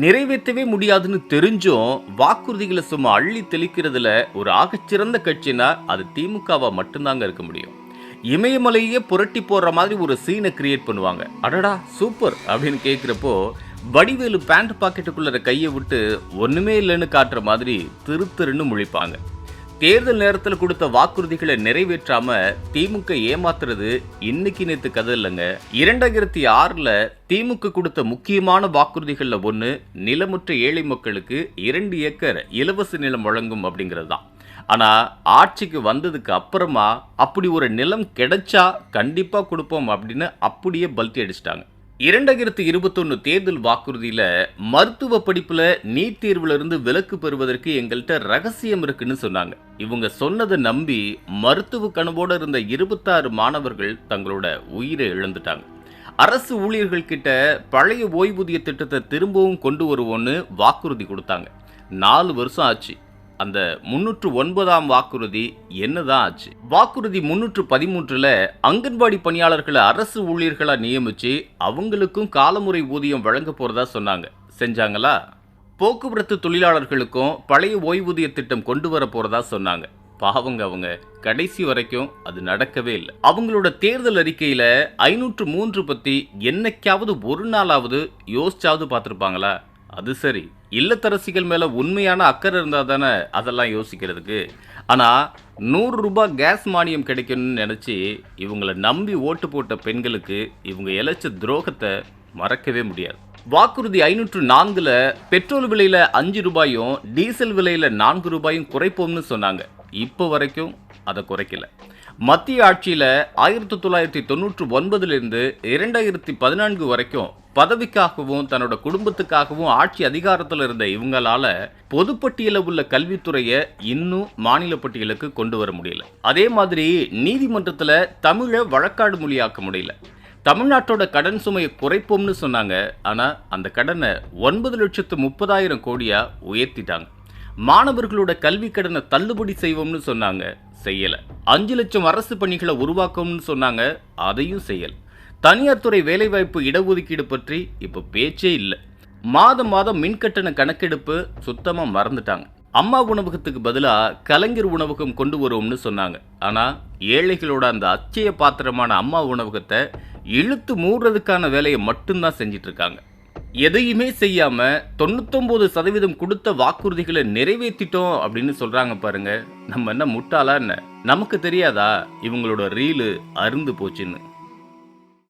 நிறைவேற்றவே முடியாதுன்னு தெரிஞ்சும் வாக்குறுதிகளை சும்மா அள்ளி தெளிக்கிறதுல ஒரு ஆகச்சிறந்த கட்சினா அது திமுகவா மட்டும்தாங்க இருக்க முடியும். இமயமலையே புரட்டி போடுற மாதிரி ஒரு சீனை கிரியேட் பண்ணுவாங்க. அடடா சூப்பர் அப்படின்னு கேட்குறப்போ வடிவேலு பேண்ட் பாக்கெட்டுக்குள்ள கையை விட்டு ஒன்றுமே இல்லைன்னு காட்டுற மாதிரி திரு திருன்னு முழிப்பாங்க. தேர்தல் நேரத்தில் கொடுத்த வாக்குறுதிகளை நிறைவேற்றாம திமுக ஏமாத்துறது இன்னைக்கு நேத்து கதை இல்லைங்க. இரண்டாயிரத்தி ஆறுல திமுக கொடுத்த முக்கியமான வாக்குறுதிகள்ல ஒன்று நிலமுற்ற ஏழை மக்களுக்கு இரண்டு ஏக்கர் இலவச நிலம் வழங்கும் அப்படிங்கிறது தான் ஆனால் ஆட்சிக்கு வந்ததுக்கு அப்புறமா அப்படி ஒரு நிலம் கிடைச்சா கண்டிப்பாக கொடுப்போம் அப்படின்னு அப்படியே பல்ட்டி அடிச்சிட்டாங்க. இரண்டாயிரத்தி இருபத்தொன்னு தேர்தல் வாக்குறுதியில மருத்துவ படிப்புல நீட் தேர்வுல இருந்து விலக்கு பெறுவதற்கு எங்கள்கிட்ட ரகசியம் இருக்குன்னு சொன்னாங்க. இவங்க சொன்னதை நம்பி மருத்துவ கனவோட இருந்த இருபத்தாறு மாணவர்கள் தங்களோட உயிரை இழந்துட்டாங்க. அரசு ஊழியர்கள் கிட்ட பழைய ஓய்வூதிய திட்டத்தை திரும்பவும் கொண்டு வருவோன்னு வாக்குறுதி கொடுத்தாங்க. நாலு வருஷம் ஆச்சு. அந்த முன்னூற்று ஒன்பதாம் வாக்குறுதி என்னதான் ஆச்சு? வாக்குறுதி முன்னூற்று பதிமூன்றுல அங்கன்வாடி பணியாளர்களை அரசு ஊழியர்களா நியமிச்சு அவங்களுக்கும் காலமுறை ஊதியம் வழங்க போறதா சொன்னாங்க. செஞ்சாங்களா? போக்குவரத்து தொழிலாளர்களுக்கும் பழைய ஓய்வூதிய திட்டம் கொண்டு வர போறதா சொன்னாங்க. பாவங்க அவங்க. கடைசி வரைக்கும் அது நடக்கவே இல்லை. அவங்களோட தேர்தல் அறிக்கையில ஐநூற்று மூன்று பத்தி என்னைக்காவது ஒரு நாளாவது யோசிச்சாவது பார்த்துருப்பாங்களா? அது சரி. இல்லத்தரசிகள் மேலே உண்மையான அக்கறை இருந்தால் தானே அதெல்லாம் யோசிக்கிறதுக்கு. ஆனால் நூறு ரூபாய் கேஸ் மானியம் கிடைக்கணும்னு நினச்சி இவங்களை நம்பி ஓட்டு போட்ட பெண்களுக்கு இவங்க இழைச்ச துரோகத்தை மறக்கவே முடியாது. வாக்குறுதி ஐநூற்று நான்கில் பெட்ரோல் விலையில் அஞ்சு ரூபாயும் டீசல் விலையில் நான்கு ரூபாயும் குறைப்போம்னு சொன்னாங்க. இப்போ வரைக்கும் அதை குறைக்கல. மத்திய ஆட்சியில் ஆயிரத்தி தொள்ளாயிரத்தி தொண்ணூற்று ஒன்பதுலேருந்து இரண்டாயிரத்தி பதினான்கு வரைக்கும் பதவிக்காகவும் தன்னோட குடும்பத்துக்காகவும் ஆட்சி அதிகாரத்தில் இருந்த இவங்களால பொதுப்பட்டியலில் உள்ள கல்வித்துறையை இன்னும் மாநில பட்டியலுக்கு கொண்டு வர முடியல. அதே மாதிரி நீதிமன்றத்தில் தமிழை வழக்காடு மொழியாக்க முடியல. தமிழ்நாட்டோட கடன் சுமையை குறைப்போம்னு சொன்னாங்க. ஆனால் அந்த கடனை ஒன்பது லட்சத்து முப்பதாயிரம் கோடியா உயர்த்திட்டாங்க. மாணவர்களோட கல்வி கடனை தள்ளுபடி செய்வோம்னு சொன்னாங்க. செய்யலை. அஞ்சு லட்சம் அரசு பணிகளை உருவாக்கும்னு சொன்னாங்க. அதையும் செய்யல். தனியார் துறை வேலைவாய்ப்பு இடஒதுக்கீடு பற்றி இப்போ பேச்சே இல்லை. மாதம் மாதம் மின்கட்டண கணக்கெடுப்பு சுத்தமாக மறந்துட்டாங்க. அம்மா உணவகத்துக்கு பதிலாக கலைஞர் உணவகம் கொண்டு வருவோம்னு சொன்னாங்க. ஆனால் ஏழைகளோட அந்த அச்சய பாத்திரமான அம்மா உணவகத்தை இழுத்து மூடுறதுக்கான வேலையை மட்டும்தான் செஞ்சிட்ருக்காங்க எதையுமே செய்யாம தொண்ணூத்தொன்பது சதவீதம் கொடுத்த வாக்குறுதிகளை நிறைவேற்றிட்டோம் அப்படின்னு சொல்றாங்க பாருங்க. நம்ம என்ன முட்டாளா என்ன? நமக்கு தெரியாதா இவங்களோட ரீலு அருந்து போச்சுன்னு?